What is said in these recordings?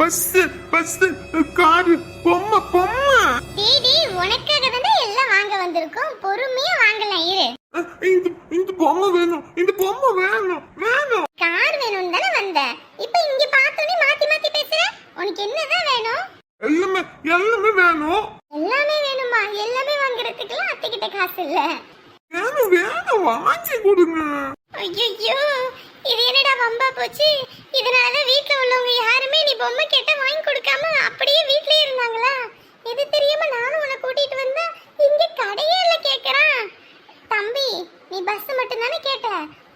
Bus bus car பொம்மை பொம்மை. DD உனக்காக தானே எல்லாம் வாங்க வந்திருக்கோம். பொறுமையா வாங்கலாம் இரு. அஹ், இந்த இந்த பொம்மை வேணும். இந்த பொம்மை வேணும் வேணும். கார் வேணும்னு தானே வந்த. இப்போ இங்க பார்த்தோன்னே மாத்தி மாத்தி பேசுற? உனக்கு என்னதான் வேணும்? எல்லாமே எல்லாமே வேணும். எல்லாமே வேணுமா? எல்லாமே வாங்குறதுக்குலாம் அத்தை கிட்ட காசு இல்ல. வேணும் வேணும். வாங்கி கொடுங்க. ஐயோ இது என்னடா வம்பா போச்சு? இதனாலதான் வீட்ல உள்ளவங்க யாருமே நீ பொம்மை கேட்டா வாங்கி கொடுக்காம அப்படியே வீட்லயே இருந்தாங்களா? இது தெரியாம நானும் உன்னை கூட்டிட்டு வந்தா இங்க கடையே இல்ல கேக்குறான். தம்பி நீ பஸ் மட்டும் தானே கேட்ட?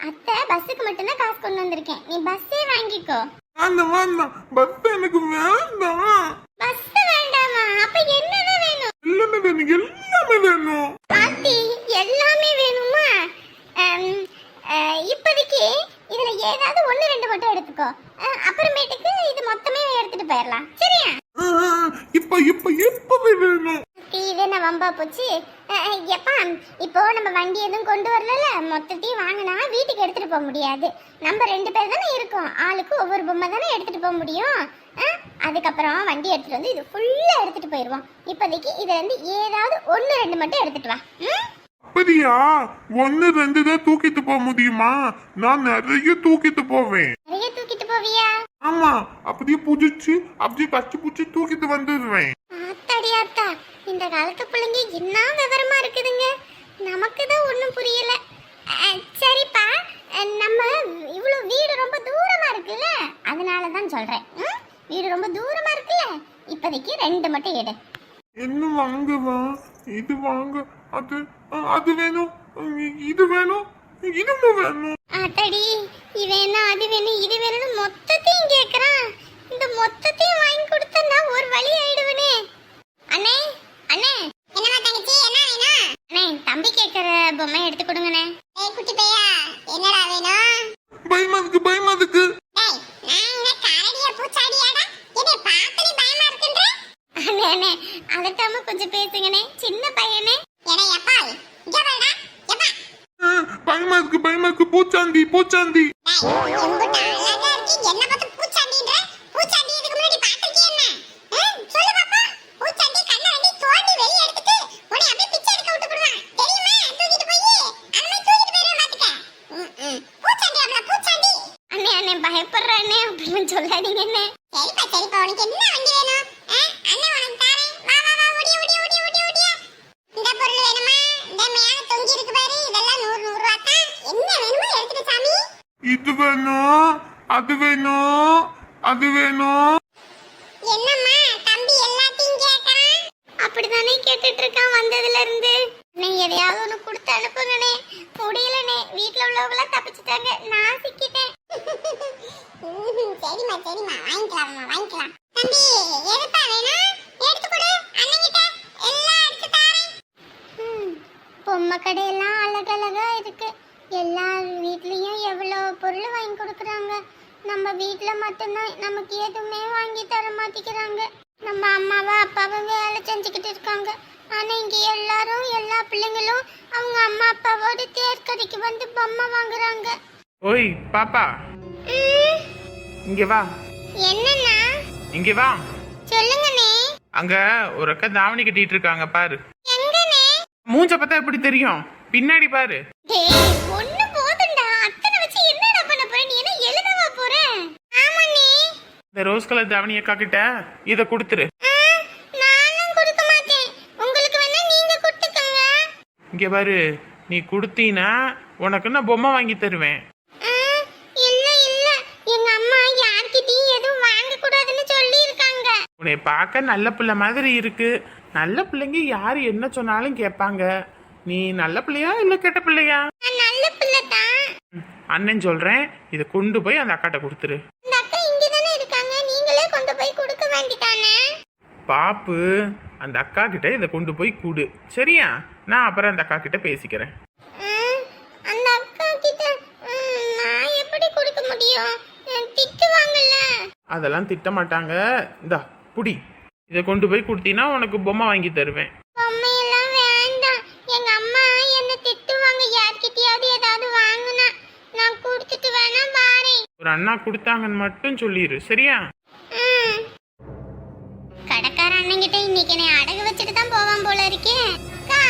அத்தை பஸ்ஸுக்கு மட்டும் தான் காசு கொண்டு வந்திருக்கேன். நீ பஸ்ஸே வாங்கிக்கோ. வேண்டாம் வேண்டாம் பஸ் எனக்கு வேண்டாம். பஸ் வேண்டாமா? அப்ப என்னதான் வேணும்? எல்லாமே வேணும். எல்லாமே வேணும். பாத்தி எல்லாமே வேணுமா? இப்போதைக்கு ஏதாவது ஒண்ணு ரெண்டு மட்டும் எடுத்துக்கோ. அப்புறமேட்டுக்கு இது மொத்தமே எடுத்துட்டு போயிடலாம் சரியா? இப்ப இப்ப இப்பவே வேணும்? இது என்ன வம்பா போச்சு? எப்பா இப்போ நம்ம வண்டி எதுவும் கொண்டு வரல மொத்தத்தையும் வாங்கினா வீட்டுக்கு எடுத்துட்டு போக முடியாது. நம்ம ரெண்டு பேர் தானே இருக்கோம். ஆளுக்கு ஒவ்வொரு பொம்மை தானே எடுத்துட்டு போக முடியும். அதுக்கப்புறம் வண்டி எடுத்துட்டு வந்து இது ஃபுல்லா எடுத்துட்டு போயிடுவோம் இப்போதைக்கு இதுல இருந்து ஏதாவது ஒண்ணு ரெண்டு மட்டும் எடுத்துட்டு வா. ம்? அப்படியா? ஒன்னு ரெண்டு தான் தூக்கிட்டு போக முடியுமா? நான் நிறைய தூக்கிட்டு போவேன். நிறைய தூக்கிட்டு போவியா? ஆமா அப்படியே புடிச்சு அப்படியே கச்சி புடிச்சு தூக்கிட்டு வந்துடுவேன். ஆத்தாடி ஆத்தா இந்த காலத்து பிள்ளைங்க என்ன விவரமா இருக்குதுங்க? நமக்கு தான் ஒன்றும் புரியல சரிப்பா நம்ம இவ்வளோ வீடு ரொம்ப தூரமா இருக்குல்ல? அதனால தான் சொல்றேன்? வீடு ரொம்ப தூரமா இருக்குல்ல? இப்போதைக்கு ரெண்டு மட்டும் எடு. என்ன வாங்குவா? இது வாங்க. அது அது வேணும். இது வேணும். இதுவும் வேணும். ஆத்தாடி இது வேணும் அது வேணும் இது வேணும்னு மொத்தத்தையும் கேட்குறான் இந்த மொத்தத்தையும் வாங்கி கொடுத்தா நான் ஒரு வழி ஆயிடுவேனே. அண்ணே அண்ணே. என்னமா தங்கச்சி என்ன வேணும்? அண்ணே தம்பி கேட்குற பொம்மை எடுத்து கொடுங்கண்ணே. ஏய் குட்டி பையா என்னடா வேணும்? பயமா இருக்கு பயமா இருக்கு. என்ன என்னை அதட்டாம கொஞ்சம் பேசுங்கண்ணே. சின்ன பையனே. பயமா இருக்கு பயமா இருக்கு பூச்சாண்டி பூச்சாண்டி. என்னை? பூச்சாண்டி இதுக்கு முன்னாடி பார்த்திருக்கியா என்ன? சொல்லு பாப்பா. பூச்சாண்டி கண்ணை ரெண்டையும் தோண்டி வெளிய எடுத்துட்டு, உன்னை அப்படியே பிச்சை எடுக்க விட்டு போடுவான். தெரியுமா? தூக்கிட்டு போயி, அந்த மாதிரி தூக்கிட்டு போயிடுவான் பார்த்துக்க. ம், ம். பூச்சாண்டி அவள, பூச்சாண்டி. அண்ணே, அண்ணே, பயப்படுறேன் அண்ணே. அப்படிலாம் சொல்லாதீங்க அண்ணே. சரிப்பா, சரிப்பா, உனக்கு என்ன வண்டி வேணும்? ஆ, அண்ணே உனக்கு தாரேன். வா, வா, வா, ஓடியா, ஓடியா, ஓடியா, ஓடியா, ஓடியா. இந்த பொருள் வேணுமா? இந்த மேல தொங்கி இருக்கு பாரு, இதெல்லாம் நூறு, நூறு ரூபா தான். என்ன வேணுமோ எடுத்துக்க சாமி இது வேணும் அது வேணும் அது வேணும் என்னம்மா தம்பி எல்லாத்தையும் கேட்கறான் அப்படிதானே கேட்டுட்டு இருக்கான் வந்ததுல இருந்து நீ எதையாவது ஒண்ணு கொடுத்து அனுப்புங்கனே முடியலனே வீட்ல உள்ளவங்க தப்பிச்சிட்டாங்க நான் சிக்கிட்டேன் சரிம்மா சரிம்மா வாங்கிக்கலாம்மா வாங்கிக்கலாம். தம்பி எதுப்பா வேணும்? எடுத்து கொடு அண்ணங்கிட்ட. எல்லாம் எடுத்து தாரேன். பொம்மை கடையெல்லாம் அழகழகா இருக்கு. எல்லார் வீட்லயும் எவ்வளோ பொருள் வாங்கி கொடுக்குறாங்க. நம்ம வீட்டில் மட்டும்தான் நமக்கு எதுவுமே வாங்கி தர மாட்டேங்கிறாங்க. நம்ம அம்மாவை அப்பாவை வேலை செஞ்சுக்கிட்டு இருக்காங்க. ஆனால் இங்கே எல்லாரும் எல்லா பிள்ளைங்களும் அவங்க அம்மா அப்பாவோட தேர்க்கடைக்கு வந்து பொம்மை வாங்குறாங்க. ஓய் பாப்பா. இங்க வா. என்னண்ணா? இங்க வா. சொல்லுங்கண்ணே. அங்க ஒரு அக்கா தாவணி கட்டிட்டு இருக்காங்க பாரு. எங்கண்ணே? மூஞ்ச பார்த்தா எப்படி தெரியும்? பின்னாடி பாரு. டேய் ஒண்ணு போதும்டா. அத்தனை வச்சு என்னடா பண்ண போற? நீ என்ன எழுதவா போற? ஆமாண்ணே. இந்த ரோஸ் கலர் தாவணி அக்கா கிட்ட இத கொடுத்துரு. நானும் கொடுக்க மாட்டேன். உங்களுக்கு வேணா நீங்க கொடுத்துக்கோங்க. இங்க பாரு நீ கொடுத்தீனா உனக்கு நான் பொம்மை வாங்கி தருவேன். உன்னை பார்க்க நல்ல பிள்ளை மாதிரி இருக்கு. நல்ல பிள்ளைங்க யார் என்ன சொன்னாலும் கேட்பாங்க. நீ நல்ல பிள்ளையா இல்ல கெட்ட பிள்ளையா? நல்ல பிள்ளை தான். அண்ணன் சொல்றேன் இதை கொண்டு போய் அந்த அக்காட்ட கொடுத்துரு. பாப்பு அந்த அக்கா கிட்ட இதை கொண்டு போய் கொடு. சரியா? நான் அப்புறம் அந்த அக்கா கிட்ட பேசிக்கிறேன். அந்த அக்கா கிட்ட ம், நான் எப்படி கொடுக்க முடியும்? அஹ், திட்டுவாங்கல்ல? அதெல்லாம் திட்ட மாட்டாங்க. இந்தா புடி இதை கொண்டு போய் கொடுத்தீங்கன்னா உனக்கு பொம்மை வாங்கி தருவேன். பொம்மையெல்லாம் வேண்டாம். எங்க அம்மா என்ன திட்டுவாங்க. யார்கிட்டயாவது ஏதாவது வாங்குனா நான் கொடுத்துட்டு வேணா வாரேன். ஒரு அண்ணா கொடுத்தாங்கன்னு மட்டும் சொல்லிடு சரியா? ம். பணக்கார அண்ணன்கிட்ட இன்னைக்கு என்னை அடகு வச்சுட்டு தான் போவான் போல இருக்கே. அக்கா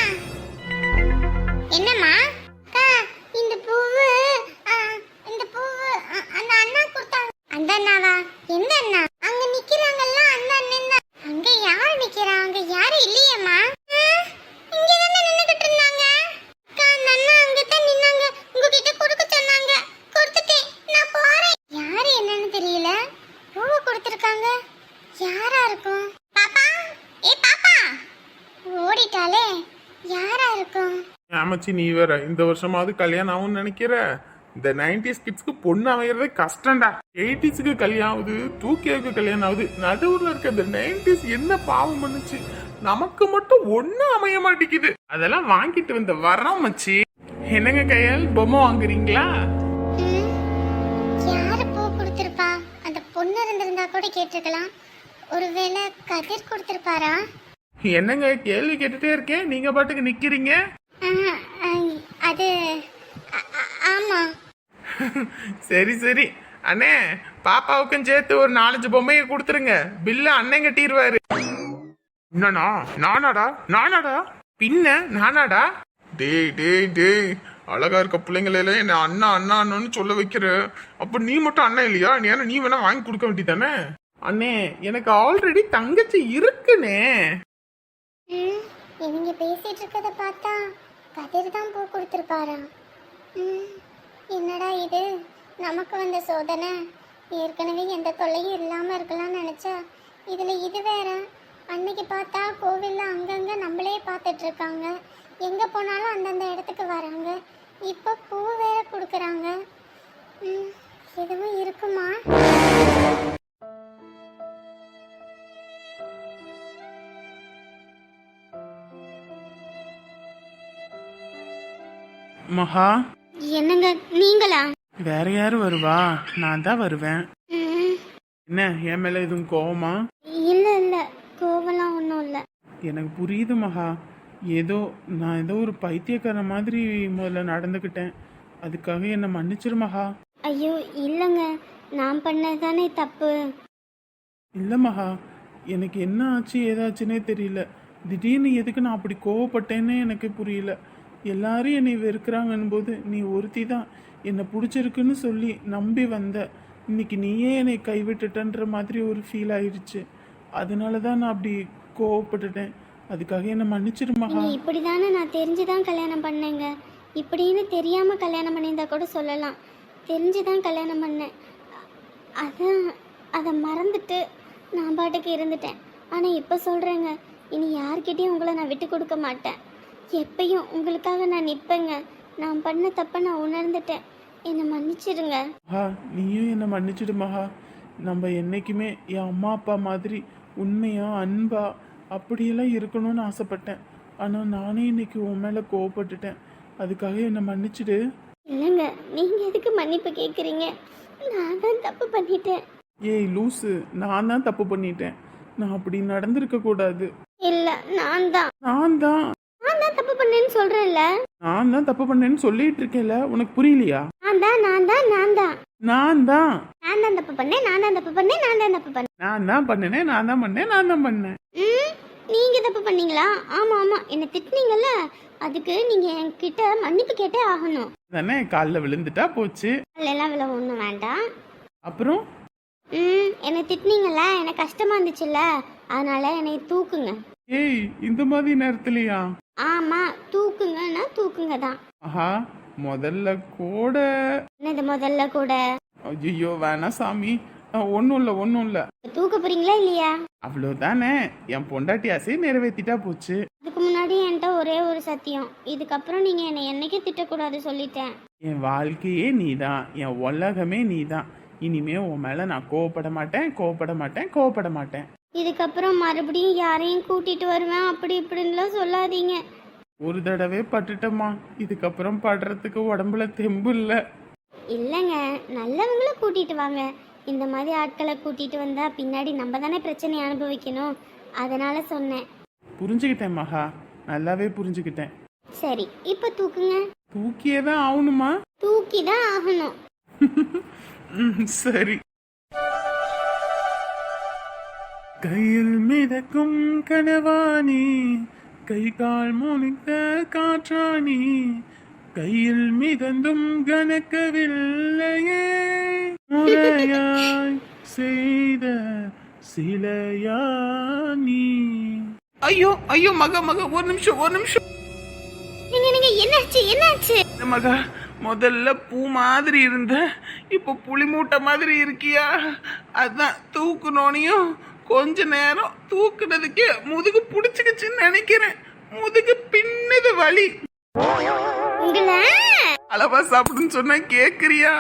ஆமாச்சி நீ வேற. இந்த வருஷமாவது கல்யாணம் ஆகும்னு நினைக்கிற? இந்த நைன்டிஸ் கிட்ஸ்க்கு பொண்ணு அமையறதே கஷ்டம்டா. எயிட்டிஸ்க்கு கல்யாணம் ஆகுது டூ கேக்கு கல்யாணம் ஆகுது. நடுவுல இருக்க இந்த நைன்டிஸ் என்ன பாவம் பண்ணுச்சு? நமக்கு மட்டும் ஒண்ணும் அமைய மாட்டேங்குது. அதெல்லாம் வாங்கிட்டு வந்த வரோம் மச்சி. என்னங்க கையால்? பொம்மை வாங்குறீங்களா? யாரு பூ கொடுத்திருப்பா? அந்த பொண்ணு இருந்திருந்தா கூட கேட்டிருக்கலாம். ஒருவேளை கதிர் கொடுத்திருப்பாரா? என்னங்க கேள்வி கேட்டுட்டே இருக்கேன். நீங்க பாட்டுக்கு நிக்கிறீங்க? அது அ- அ- ஆமா. சரி சரி. அண்ணே பாப்பாவுக்கும் சேர்த்து ஒரு நாலஞ்சு பொம்மையை கொடுத்துருங்க. பில்ல அண்ணன் கட்டிடுவாரு என்னண்ணா நானாடா? நானாடா? பின்ன நானாடா? டேய் டேய் டேய். அழகா இருக்க பிள்ளைங்கள என்ன அண்ணா அண்ணா அண்ணன்னு சொல்ல வைக்கிற. அப்ப நீ மட்டும் அண்ணன் இல்லையா? நீ ஏன்னா நீ வேணா வாங்கி கொடுக்க வேண்டியதானே? அண்ணே எனக்கு ஆல்ரெடி தங்கச்சி இருக்குனே இவங்க பேசிட்டு இருக்கத பார்த்தா கதிர் தான் பூ கொடுத்துருப்பாரா? ம், என்னடா இது? நமக்கு வந்த சோதனை. ஏற்கனவே எந்த தொல்லையும் இல்லாமல் இருக்கலாம்னு நினச்சா இதில் இது வேற. அன்னைக்கு பார்த்தா கோவிலில் அங்கங்கே நம்மளே பார்த்துட்டு இருக்காங்க போனாலும் அந்தந்த இடத்துக்கு வராங்க. இப்போ பூ வேற கொடுக்குறாங்க. எதுவும் இருக்குமா? மகா? என்னங்க நீங்களா? வேற யாரு வருவா? நான் தான் வருவேன். என்ன என் மேல எதுவும் கோவமா? இல்ல இல்ல கோவலாம் ஒன்றும் இல்லை. எனக்கு புரியுது மகா. ஏதோ நான் ஏதோ ஒரு பைத்தியக்காரன் மாதிரி முதல்ல நடந்துக்கிட்டேன். அதுக்காக என்னை மன்னிச்சிரு மகா. ஐயோ இல்லைங்க. நான் பண்ணது தானே தப்பு. இல்லை மகா. எனக்கு என்ன ஆச்சு ஏதாச்சுன்னே தெரியல. திடீர்னு எதுக்கு நான் அப்படி கோவப்பட்டேன்னே எனக்கு புரியல. எல்லாரும் என்னை வெறுக்கிறாங்கன்னு போது நீ ஒருத்தி தான். என்னை பிடிச்சிருக்குன்னு சொல்லி நம்பி வந்த. இன்னைக்கு நீயே என்னை கைவிட்டுட்டன்ற மாதிரி ஒரு ஃபீல் ஆயிடுச்சு அதனால தான் நான் அப்படி கோவப்பட்டுட்டேன். அதுக்காக என்னை மன்னிச்சிருமா இப்படி தானே நான் தெரிஞ்சு தான் கல்யாணம் பண்ணேங்க. இப்படின்னு தெரியாம கல்யாணம் பண்ணியிருந்தா கூட சொல்லலாம். தெரிஞ்சு தான் கல்யாணம் பண்ணேன். அதான் அதை மறந்துட்டு நான் பாட்டுக்கு இருந்துட்டேன். ஆனால் இப்போ சொல்கிறேங்க இனி யார்கிட்டையும் உங்களை நான் விட்டு கொடுக்க மாட்டேன். எப்பயும் உங்களுக்காக நான் நிற்பேங்க. நான் பண்ண தப்பை நான் உணர்ந்துட்டேன். என்னை மன்னிச்சிடுங்க. மகா நீயும் என்னை மன்னிச்சிடு மகா. நம்ம என்னைக்குமே என் அம்மா அப்பா மாதிரி உண்மையா அன்பா அப்படியெல்லாம் இருக்கணும்னு ஆசைப்பட்டேன். ஆனால் நானே இன்னைக்கு உன் மேலே கோவப்பட்டுட்டேன். அதுக்காக என்னை மன்னிச்சிடு. இல்லைங்க நீங்கள் எதுக்கு மன்னிப்பு கேட்குறீங்க நான் தான் தப்பு பண்ணிட்டேன். ஏய் லூசு நான் தான் தப்பு பண்ணிட்டேன். நான் அப்படி நடந்திருக்க கூடாது. இல்லை நான் தான். நான் தான். பண்ணேன்னு சொல்கிறேன்ல நான் தான் தப்பு பண்ணேன்னு சொல்லிட்டு இருக்கேன்ல உனக்கு புரியலையா? நான் தான் நான் தான் நான் தான். நான் தான். நான் தான் தப்பு பண்ணேன் நான் தான் தப்பு பண்ணேன் நான் தான் தப்பு பண்ணேன். நான் தான் பண்ணினேன் நான் தான் பண்ணேன் நான் தான் பண்ணேன். ம் நீங்க தப்பு பண்ணீங்களா? ஆமா ஆமா. என்ன திட்டுனீங்கல்ல அதுக்கு நீங்க என்கிட்ட மன்னிப்பு கேட்டே ஆகணும். தானே காலில் விழுந்துட்டா போச்சு. எல்லாம் வில ஒன்றும் வேண்டாம். அப்புறம்? ம் என்னை திட்டுனீங்கல்ல எனக்கு கஷ்டமா இருந்துச்சுல்ல. அதனால என்னை தூக்குங்க. ஏய் இந்த மாதிரி நேரத்துலயா? ஆமா தூக்குங்கன்னா தூக்குங்க தான் ஆஹா முதல்ல கூட. என்னது முதல்ல கூட? ஐயோ வேணாம் சாமி. ஒன்றும் இல்லை ஒன்றும் இல்லை. தூக்க போறீங்களா இல்லையா? அவ்வளோதானே என் பொண்டாட்டி ஆசையை நிறைவேற்றிட்டா போச்சு. அதுக்கு முன்னாடி என்கிட்ட ஒரே ஒரு சத்தியம். இதுக்கப்புறம் நீங்க என்னை என்னைக்கே திட்டக்கூடாது சொல்லிட்டேன். என் வாழ்க்கையே நீதான். என் உலகமே நீதான். இனிமே உன் மேலே நான் கோவப்பட மாட்டேன் கோவப்பட மாட்டேன் கோவப்பட மாட்டேன். இதுக்கப்புறம் மறுபடியும் யாரையும் கூட்டிட்டு வருவேன் அப்படி இப்படின்லாம் சொல்லாதீங்க. ஒரு தடவை பட்டுட்டம்மா. இதுக்கப்புறம் படுறதுக்கு உடம்புல தெம்பு இல்லை. இல்லைங்க நல்லவங்கள கூட்டிட்டு வாங்க. இந்த மாதிரி ஆட்களை கூட்டிட்டு வந்தா பின்னாடி நம்ம தானே பிரச்சனையை அனுபவிக்கணும். அதனால சொன்னேன். புரிஞ்சுக்கிட்டேன் மகா. நல்லாவே புரிஞ்சுக்கிட்டேன். சரி இப்போ தூக்குங்க. தூக்கியே தான் ஆகணுமா? தூக்கி தான் ஆகணும் சரி. கையில் மிதக்கும் கனவாணி கை கால் முனித்த காற்றாணி கையில் மிதந்தும் கணக்கவில்லையே முறையாய் செய்த சிலையா நீ? ஐயோ ஐயோ மக மக ஒரு நிமிஷம் ஒரு நிமிஷம். நீங்க நீங்க என்னாச்சு என்னாச்சு? மக முதல்ல பூ மாதிரி இருந்த இப்போ புளி மூட்டை மாதிரி இருக்கியா? அதான் தூக்குனோனையும் கொஞ்ச நேரம் தூக்குனதுக்கே முதுகு பிடிச்சிக்கிச்சுன்னு நினைக்கிறேன். முதுகு பின்னது வலி. உங்களை? அளவா சாப்பிடுன்னு சொன்னா கேக்குறியா?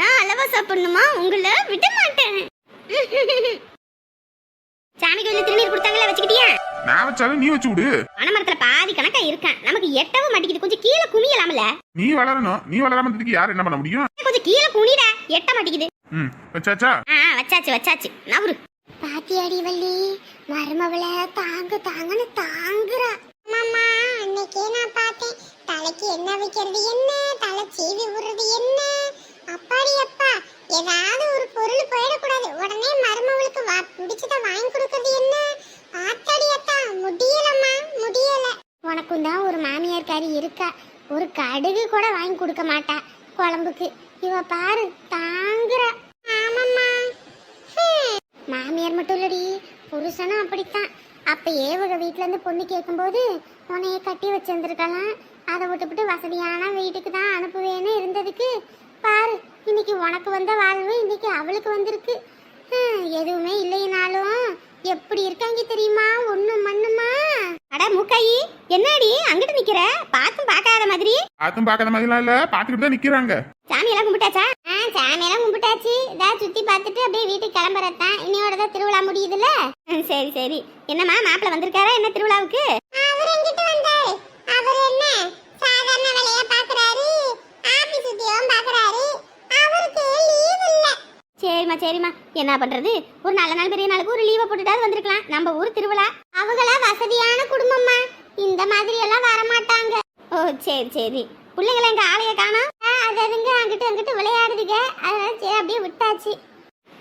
நான் அளவா சாப்பிடணுமா? உங்களை விட மாட்டேன். சாமிக்கு வந்து திருநீர் கொடுத்தாங்களே? வச்சுக்கிட்டியா? நான் வச்சாலும் நீ வச்சு விடு பனைமரத்துல பாதி கணக்கா இருக்கேன். நமக்கு எட்டவும் மாட்டேங்குது. கொஞ்சம் கீழே குனியலாம்ல? நீ வளரணும். நீ வளராம இருந்ததுக்கு யார் என்ன பண்ண முடியும்? கொஞ்சம் கீழே குனிடா எட்ட மாட்டேங்குது. ம் வச்சாச்சா? ஆ வச்சாச்சு வச்சாச்சு. நவரு பாத்தியாடி வள்ளி மருமவள தாங்கு தாங்கன்னு தாங்குறா. மாமா அன்னைக்கே நான் பார்த்தேன். தலைக்கு என்ன வைக்கிறது என்ன? தலை சீவி விடுறது என்ன? அப்பாடி அப்பா ஏதாவது ஒரு பொருள் போயிடக்கூடாது. உடனே மருமவளுக்கு வா பிடிச்சத வாங்கி கொடுக்கறது என்ன? ஆத்தாடி அத்தா முடியலம்மா முடியல. உனக்கும் தான் ஒரு மாமியார்காரி இருக்கா. ஒரு கடுகு கூட வாங்கி கொடுக்க மாட்டா குழம்புக்கு. இவ பாரு தாங்குற. ஆமாம்மா. மாமியார் மட்டும் இல்லடி புருஷனும் அப்படித்தான். அப்போ ஏவக வீட்டிலேருந்து இருந்து பொண்ணு கேட்கும்போது உன்னைய கட்டி வச்சிருந்துருக்கலாம். அதை விட்டுவிட்டு வசதியான வீட்டுக்கு தான் அனுப்புவேன்னு இருந்ததுக்கு பாரு இன்னைக்கு உனக்கு வந்த வாழ்வு இன்னைக்கு அவளுக்கு வந்திருக்கு. எதுவுமே இல்லைனாலும் எப்படி இருக்காங்க தெரியுமா? ஒண்ணு மண்ணுமா? அட மூக்காயி என்னடி அங்கிட்டு நிக்கிற? பாத்தும் பார்க்காத மாதிரி. பாத்தும் பார்க்காத மாதிரிலாம் இல்ல பாத்துக்கிட்டு தான் நிக்கிறாங்க. சாமியெல்லாம் கும்பிட்டாச்சா? ஆ சாமியெல்லாம் கும்பிட்டாச்சு. இதா சுத்தி பார்த்துட்டு அப்படியே வீட்டுக்கு கிளம்புறதான் இன்னையோட தான் திருவிழா முடியுதுல்ல? சரி சரி. என்னம்மா மாப்பிள்ள வந்திருக்காரா? என்ன திருவிழாவுக்கு? அவர் எங்கிட்ட வந்தாரு? அவர் என்ன? சாதாரண வேலையா பாக்குறாரு? ஆபீஸ் உத்தியோகம் பாக்குறாரு? அவருக்கு லீவ் இல்ல. சரிம்மா சரிம்மா. என்ன பண்றது? ஒரு நல்ல நாள் பெரிய நாளுக்கு ஒரு லீவை போட்டுட்டாவது வந்திருக்கலாம். நம்ம ஊர் திருவிழா. அவங்களா வசதியான குடும்பம்மா. இந்த மாதிரி எல்லாம் வர மாட்டாங்க ஓ சரி சரி. பிள்ளைங்களை எங்க ஆளைய காணோம்? அது அதுங்க அங்கிட்டு அங்கிட்டு விளையாடுதுங்க. அதனால சரி அப்படியே விட்டாச்சு.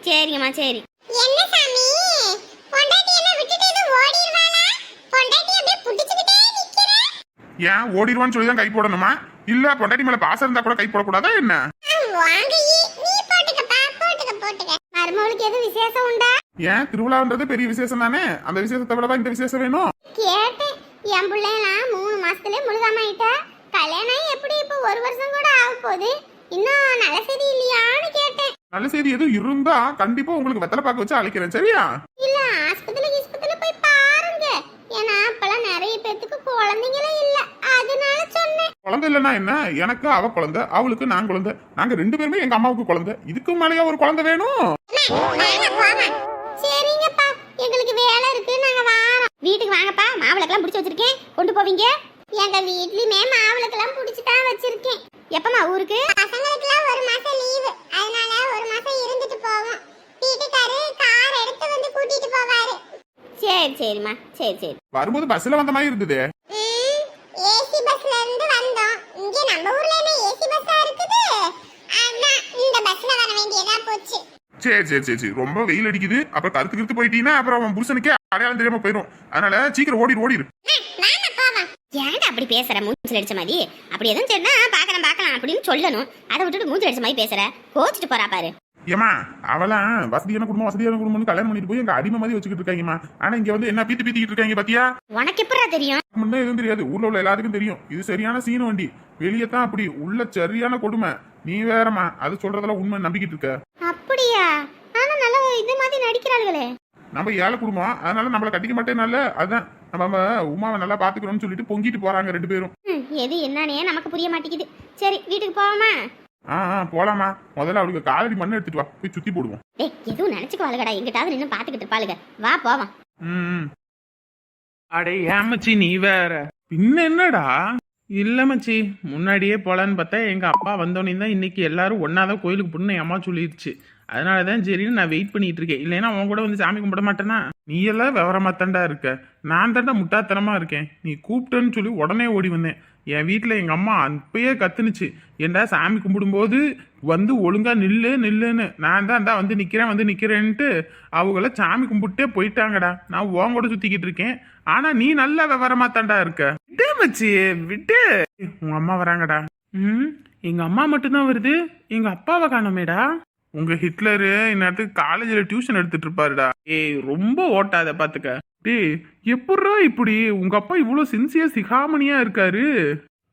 சரிங்கம்மா சரி. என்ன சாமி? பொண்டாட்டி என்ன விட்டுட்டு இது ஓடிடுவாளா? பொண்டாட்டி அப்படியே புடிச்சுக்கிட்டே நிக்கிற? ஏன் ஓடிடுவான்னு சொல்லி தான் கை போடணுமா? இல்ல பொண்டாட்டி மேல பாசம் இருந்தா கூட கை போடக்கூடாதா என்ன? வாங்க நீ போட்டுக்கப்பா போட்டுக்க போட்டுக்க. மருமகளுக்கு எதுவும் விசேஷம் உண்டா? ஏன் திருவிழான்றது பெரிய விசேஷம் தானே? அந்த விசேஷத்தை விடவா இந்த விசேஷம் வேணும். கேட்டேன். என் பிள்ளைலாம் மூணு மாசத்துல முழுகாமாயிட்டா கல்யாணம் எப்படி இப்போ ஒரு வருஷம் கூட ஆக போகுது? இன்னும் நல்ல செய்தி இல்லையான்னு கேட்டேன். நல்ல செய்தி எதுவும் இருந்தா கண்டிப்பா உங்களுக்கு வெத்தலை பாக்க வச்சு அழைக்கிறேன் சரியா? இல்ல ஆஸ்பத்திரி ஆஸ்பத்திரி போய் பாருங்க. ஏன்னா அப்பெல்லாம் நிறைய பேத்துக்கு குழந்தைங்களே இல்ல. அதனால சொன்னேன். குழந்தை இல்லைன்னா என்ன? எனக்கு அவ குழந்தை அவளுக்கு நான் குழந்தை. நாங்க ரெண்டு பேருமே எங்க அம்மாவுக்கு குழந்தை. இதுக்கு மேலேயா ஒரு குழந்தை வேணும்? சரிங்கப்பா. எங்களுக்கு வேலை இருக்கு நாங்க வாரோம். வீட்டுக்கு வாங்கப்பா. மாவிளக்கெல்லாம் பிடிச்சி வச்சிருக்கேன். கொண்டு போவீங்க? எங்க வீட்லயுமே மாவிளக்கெல்லாம் பிடிச்சி தான் வச்சிருக்கேன். எப்பமா ஊருக்கு? பசங்களுக்குலாம் ஒரு மாசம் லீவு அதனால ஒரு மாசம் இருந்துட்டு போவோம். வீட்டுக்காரு கார் எடுத்து வந்து கூட்டிட்டு போவாரு. சரி சரிம்மா. சரி சரி. வரும்போது பஸ்ல வந்த மாதிரி இருந்தது? ஏசி பஸ்ல இருந்து வந்தோம். இங்க நம்ம ஊர்ல என்ன ஏசி பஸ்ஸா இருக்குது? அதான் இந்த பஸ்ல வர வேண்டியதா போச்சு. சரி சரி சரி சரி. ரொம்ப வெயில் அடிக்குது. அப்புறம் கருத்து கருத்து போயிட்டீங்கன்னா அப்புறம் அவன் புருஷனுக்கே அடையாளம் தெரியாம போயிடும் அதனால சீக்கிரம் ஓடிடு ஓடிடு ஏன்டா அப்படி பேசுற? மூஞ்சில் அடிச்ச மாதிரி. அப்படி எதுவும் சரினா பார்க்கலாம் பார்க்கலாம் அப்படின்னு சொல்லணும். அதை விட்டுட்டு மூஞ்சில் அடிச்ச மாதிரி பேசுற. கோச்சிட்டு போறா பாரு. ஏமா அவளாம் வசதியான குடும்பம் வசதியான குடும்பம்னு கல்யாணம் பண்ணிட்டு போய் எங்க அடிமை மாதிரி வச்சுக்கிட்டு இருக்காங்கம்மா. ஆனா இங்க வந்து என்ன பீத்து பீத்திக்கிட்டு இருக்காங்க பாத்தியா? உனக்கு எப்படா தெரியும்? முன்ன எதுவும் தெரியாது. ஊர்ல உள்ள எல்லாத்துக்கும் தெரியும். இது சரியான சீன வண்டி. வெளியே தான் அப்படி. உள்ள சரியான கொடுமை. நீ வேறம்மா. அது சொல்றதெல்லாம் உண்மை நம்பிக்கிட்டு இருக்க. அப்படியா? ஆனா நல்ல இது மாதிரி நடிக்கிறாளுகளே. நம்ம ஏழை குடும்பம் அதனால நம்மள கட்டிக்க மாட்டேனால அதான் நம்ம உமாவை நல்லா பாத்துக்கிறோம்னு சொல்லிட்டு பொங்கிட்டு போறாங்க ரெண்டு பேரும். எது என்னன்னே நமக்கு புரிய மாட்டேங்குது. சரி வீட்டுக்கு போவோமா? ஆ ஆ போலாமா முதல்ல அவளுக்கு காலடி மண்ணை எடுத்துட்டு வா. போய் சுத்தி போடுவோம். டேய் எதுவும் நினைச்சுக்குவாளுகடா எங்கிட்டாவது நின்று பாத்துக்கிட்டு இருப்பாளுக. வா போவோம். ம் அடே ஏமச்சி நீ வேற. பின்ன என்னடா? இல்ல மச்சி முன்னாடியே போலான்னு பார்த்தா எங்க அப்பா வந்தோடனே தான் இன்னைக்கு எல்லாரும் ஒன்னாதான் கோயிலுக்கு போகணும்னு என் அம்மா சொல்லிடுச்சு அதனால தான் சரின்னு நான் வெயிட் பண்ணிட்டு இருக்கேன் இல்லைன்னா அவன் கூட வந்து சாமி கும்பிட மாட்டேனா நீ எல்லாம் விவரமா தாண்டா இருக்க. நான் தாண்டா முட்டாத்தனமா இருக்கேன். நீ கூப்பிட்டேன்னு சொல்லி உடனே ஓடி வந்தேன். என் வீட்டில் எங்கள் அம்மா அப்பயே கத்துனுச்சு. ஏண்டா சாமி கும்பிடும்போது வந்து ஒழுங்கா நில்லு நில்லுன்னு. நான் தான் தான் வந்து நிற்கிறேன் வந்து நிற்கிறேன்ட்டு அவங்கள சாமி கும்பிட்டே போயிட்டாங்கடா. நான் உன் கூட சுத்திக்கிட்டு இருக்கேன். ஆனா நீ நல்ல விவரமா தாண்டா இருக்க. விட்டே மச்சி விட்டு உங்க அம்மா வராங்கடா. ம்? எங்கள் அம்மா மட்டும்தான் வருது? எங்கள் அப்பாவை காணோமேடா. உங்க ஹிட்லரு இந்நேரத்துக்கு காலேஜில் டியூஷன் எடுத்துட்டு இருப்பாருடா ஏய் ரொம்ப ஓட்டாத பார்த்துக்க டேய் எப்பட்றா இப்படி? உங்க அப்பா இவ்வளோ சின்சியர் சிகாமணியா இருக்காரு.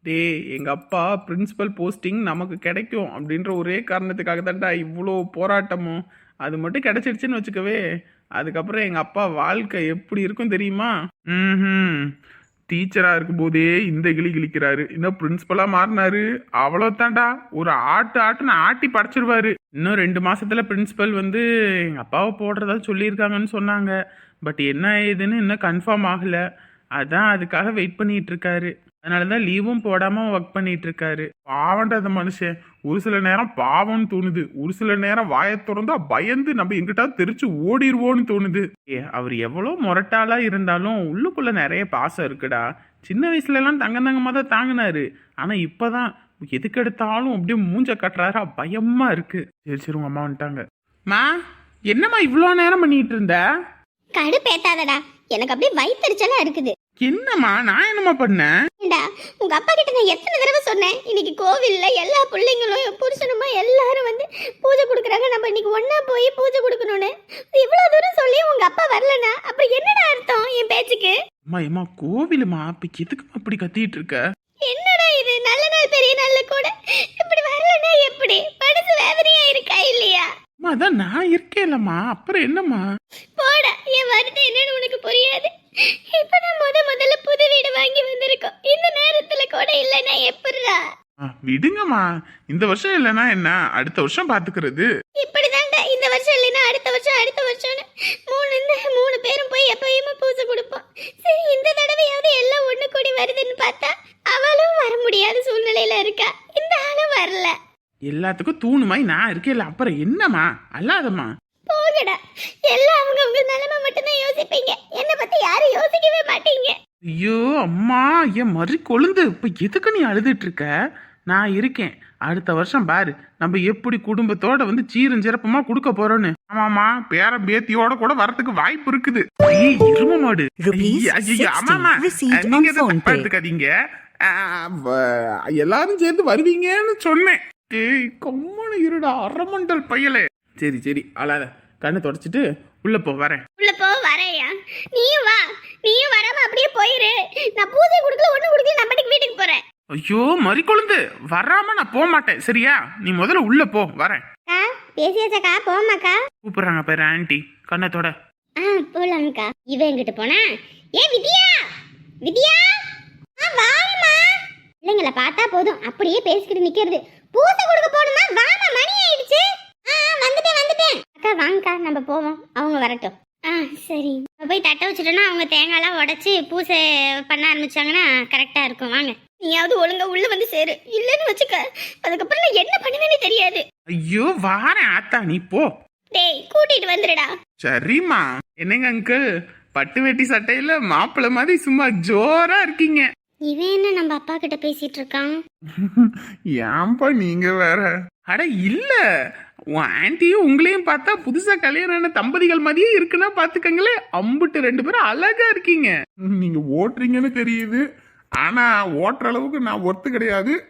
டேய் எங்க அப்பா பிரின்சிபல் போஸ்டிங் நமக்கு கிடைக்கும் அப்படின்ற ஒரே காரணத்துக்காக தான்டா இவ்வளோ போராட்டமும். அது மட்டும் கிடைச்சிடுச்சுன்னு வச்சுக்கவே. அதுக்கப்புறம் எங்க அப்பா வாழ்க்கை எப்படி இருக்கும் தெரியுமா? ம் டீச்சரா இருக்கும்போதே இந்த கிளி கிழிக்கிறாரு இன்னும் பிரின்சிபலா மாறினாரு. அவ்வளோதான்டா ஒரு ஆட்டு ஆட்டுன்னு ஆட்டி படைச்சிருவாரு. இன்னும் ரெண்டு மாசத்துல பிரின்சிபல் வந்து எங்க அப்பாவை போடுறதா சொல்லியிருக்காங்கன்னு சொன்னாங்க. பட் என்ன ஏதுன்னு இன்னும் கன்ஃபார்ம் ஆகல. அதான் அதுக்காக வெயிட் பண்ணிட்டு இருக்காரு. அதனாலதான் லீவும் போடாமல் ஒர்க் பண்ணிட்டு இருக்காரு. பாவன்ற அந்த மனுஷன். ஒரு சில நேரம் பாவம்னு தோணுது. ஒரு சில நேரம் வாயை திறந்தா பயந்து நம்ம எங்கிட்ட தெரிச்சு ஓடிடுவோன்னு தோணுது. ஏ அவர் எவ்வளோ முரட்டாளா இருந்தாலும் உள்ளுக்குள்ளே நிறைய பாசம் இருக்குடா. சின்ன வயசுலலாம் தங்க தங்கமாக தான் தாங்கினாரு. ஆனால் இப்போ தான் எதுக்கு எடுத்தாலும் அப்படியே மூஞ்ச கட்டுறாரா? பயமா இருக்கு. சரி சரி உங்க அம்மா வந்துட்டாங்க. மா என்னம்மா இவ்வளோ நேரம் பண்ணிட்டு இருந்த? கடுப்பேத்தாதடா எனக்கு அப்படியே வயிற்றுச்சலா இருக்குது. என்னம்மா நான் என்னம்மா பண்ணேன்? ஏண்டா உங்க அப்பா கிட்ட நான் எத்தனை தடவை சொன்னேன் இன்னைக்கு கோவில்ல எல்லா பிள்ளைங்களும் என் புருஷனுமா எல்லாரும் வந்து பூஜை கொடுக்குறாங்க. நம்ம இன்னைக்கு ஒண்ணா போய் பூஜை கொடுக்கணும்னு. இவ்வளவு தூரம் சொல்லி உங்க அப்பா வரலனா அப்புறம் என்னடா அர்த்தம் என் பேச்சுக்கு? அம்மா ஏம்மா கோவிலுமா? அப்ப எதுக்குமா அப்படி கத்திட்டு இருக்க? என்னடா இது? நல்ல நாள் பெரிய நாள்ல கூட இப்படி வரலனா எப்படி மனசு வேதனையா இருக்கா இல்லையா அம்மா அதான் நான் இருக்கேன்லம்மா. அப்புறம் என்னம்மா? போடா என் வருத்தம் என்னன்னு உனக்கு புரியாது. இப்பதான் முத முதல்ல புது வீடு வாங்கி வந்திருக்கோம். இந்த நேரத்துல கூட இல்லைன்னா எப்படிடா? ஆ, விடுங்கம்மா. இந்த வருஷம் இல்லைன்னா என்ன? அடுத்த வருஷம் பாத்துக்கிறது. இப்படிதான்டா இந்த வருஷம் இல்லைன்னா அடுத்த வருஷம் அடுத்த வருஷம்னு. மூணு இந்த மூணு பேரும் போய் எப்பயுமே பூஜை கொடுப்போம். சரி இந்த தடவையாவது எல்லாம் ஒண்ணு கூடி வருதுன்னு பார்த்தா அவளும் வர முடியாத சூழ்நிலையில இருக்கா. இந்த ஆளும் வரல. எல்லாத்துக்கும் தூணுமாய் நான் இருக்கேன்ல அப்புறம் என்னம்மா? அல்லாதம்மா. போகடா. எல்லாம் அவங்க உங்க நிலைமை மட்டும்தான் யோசிப்பீங்க. என்னை பத்தி யாரும் யோசிக்கவே மாட்டீங்க. ஐயோ அம்மா என் மறி கொழுந்து. இப்ப எதுக்கு நீ அழுதுட்டு இருக்க? நான் இருக்கேன். அடுத்த வருஷம் பாரு. நம்ம எப்படி குடும்பத்தோட வந்து சீரும் சிறப்புமா கொடுக்க போறோம்னு ஆமாமா பேர பேத்தியோட கூட வரதுக்கு வாய்ப்பு இருக்குது. ஐயே, எருமை மாடு. Rupees ஐயே, ஐயே, 60 ஆமாமா நீங்க எதுவும் எல்லாரும் சேர்ந்து வருவீங்கன்னு சொன்னேன். டேய் கம்மனு இருடா அரமண்டல் பயலே. சரி சரி அழாத. கண்ணை தொடச்சிட்டு உள்ள போ வரேன். உள்ள போ வரையா நீயும் வா. நீயும் வராம அப்படியே போயிரு. நான் பூஜை கொடுக்கல ஒண்ணு கொடுக்கல பாட்டுக்கு வீட்டுக்கு போறேன். ஐயோ மறி கொழுந்து. வராம நான் போக மாட்டேன் சரியா? நீ முதல்ல உள்ள போ வரேன். அக்கா பேசியாச்சாக்கா போமாக்கா கூப்பிடுறாங்க பேர் ஆன்ட்டி கண்ணத்தோட ஆ போலாம்க்கா. இவன் எங்கிட்ட போனா? ஏ வித்யா? வித்யா? ஆ வாமா பிள்ளைங்கள பார்த்தா போதும். அப்படியே பேசிக்கிட்டு நிக்கிறது. பூசை கொடுக்க போணுமா வாமா மணி ஆயிடுச்சு. ஆ வந்துட்டேன் வந்துட்டேன். அக்கா வாங்கக்கா நம்ம போவோம். அவங்க வரட்டும். ஆ சரி. போய் தட்டை வச்சுட்டோன்னா அவங்க தேங்காய்லாம் உடைச்சி பூசை பண்ண ஆரம்பிச்சாங்கன்னா கரெக்டா இருக்கும். வாங்க. நீயாவது ஒழுங்கா உள்ள வந்து சேரு. இல்லைன்னு வச்சுக்க அதுக்கப்புறம் நான் என்ன பண்ணுவேன்னு தெரியாது. ஐயோ வாரேன் ஆத்தா நீ போ. டேய் கூட்டிட்டு வந்துடுடா சரிம்மா. என்னங்க அங்கிள் பட்டு வெட்டி சட்டையில மாப்பிள்ளை மாதிரி சும்மா ஜோரா இருக்கீங்க. இவன் என்ன நம்ம அப்பா கிட்ட பேசிட்டு இருக்கான்? ஏன்பா நீங்க வேற? அட இல்ல. உன் ஆன்ட்டியும் உங்களையும் பார்த்தா புதுசா கல்யாணம் ஆன தம்பதிகள் மாதிரியே இருக்குன்னா பாத்துக்கங்களே. அம்புட்டு ரெண்டு பேரும் அழகா இருக்கீங்க. நீங்க ஓட்டுறீங்கன்னு தெரியுது. ஆனா ஓட்டுற அளவுக்கு நான் ஒர்த்து கிடையாது.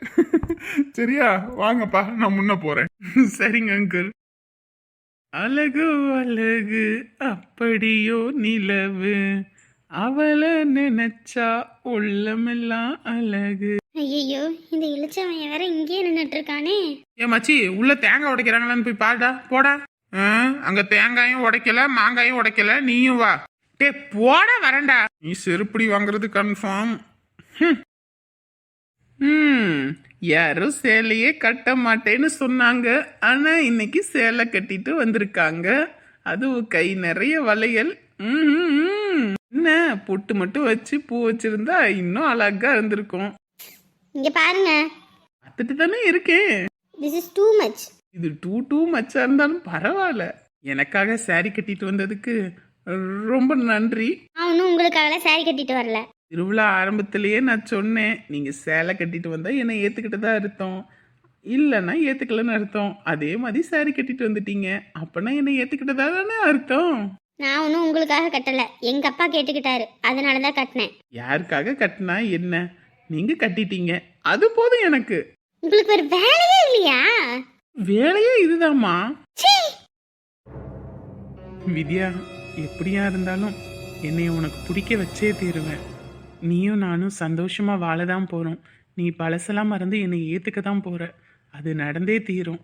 சரியா? வாங்கப்பா நான் முன்ன போறேன். சரிங்க அங்கிள் அழகு அழகு அப்படியோ நிலவு. அவளை நினைச்சா உள்ளமெல்லாம் அழகு. ஐயோ இந்த இளிச்சவன் வேற இங்கேயே நின்னுட்டு இருக்கானே ஏ மச்சி உள்ள தேங்காய் உடைக்கிறாங்களான்னு போய் பாருடா போடா. ஆ, அங்க தேங்காயும் உடைக்கல மாங்காயும் உடைக்கல நீயும் வா. டே போடா வரேன்டா. நீ செருப்படி வாங்குறது கன்ஃபார்ம் ம் யாரும் சேலையே கட்ட மாட்டேன்னு சொன்னாங்க. ஆனா இன்னைக்கு சேலை கட்டிட்டு வந்திருக்காங்க. அதுவும் கை நிறைய வளையல். ம்ஹும். என்ன பொட்டு மட்டும் வச்சு பூ வச்சிருந்தா இன்னும் அழகா இருந்திருக்கும். இங்க பாருங்க. பார்த்துட்டு தானே இருக்கேன் திஸ் இஸ் டூ மச் இது டூ டூ மச்சா இருந்தாலும் பரவாயில்ல. எனக்காக saree கட்டிட்டு வந்ததுக்கு ரொம்ப நன்றி. நான் ஒன்றும் உங்களுக்காக சாரி கட்டிட்டு வரல. திருவிழா ஆரம்பத்திலேயே நான் சொன்னேன் நீங்க சேலை கட்டிட்டு வந்தா என்னை ஏத்துக்கிட்டு தான் அர்த்தம். இல்லைன்னா ஏத்துக்கலன்னு அர்த்தம். அதே மாதிரி saree கட்டிட்டு வந்துட்டீங்க. அப்பனா என்ன ஏத்துக்கிட்டதா தானே அர்த்தம்? நான் ஒன்றும் உங்களுக்காக கட்டலை. எங்கள் அப்பா கேட்டுக்கிட்டாரு. அதனால தான் கட்டினேன். யாருக்காக கட்டினா என்ன? நீங்க கட்டிட்டீங்க. அது போதும் எனக்கு. உங்களுக்கு ஒரு வேலையே இல்லையா? வேலையே இதுதாம்மா. சீ வித்யா எப்படியா இருந்தாலும் என்னை உனக்கு பிடிக்க வச்சே தீருவேன். நீயும் நானும் சந்தோஷமா வாழ தான் போறோம். நீ பழசெல்லாம் மறந்து என்னை ஏத்துக்க தான் போற. அது நடந்தே தீரும்.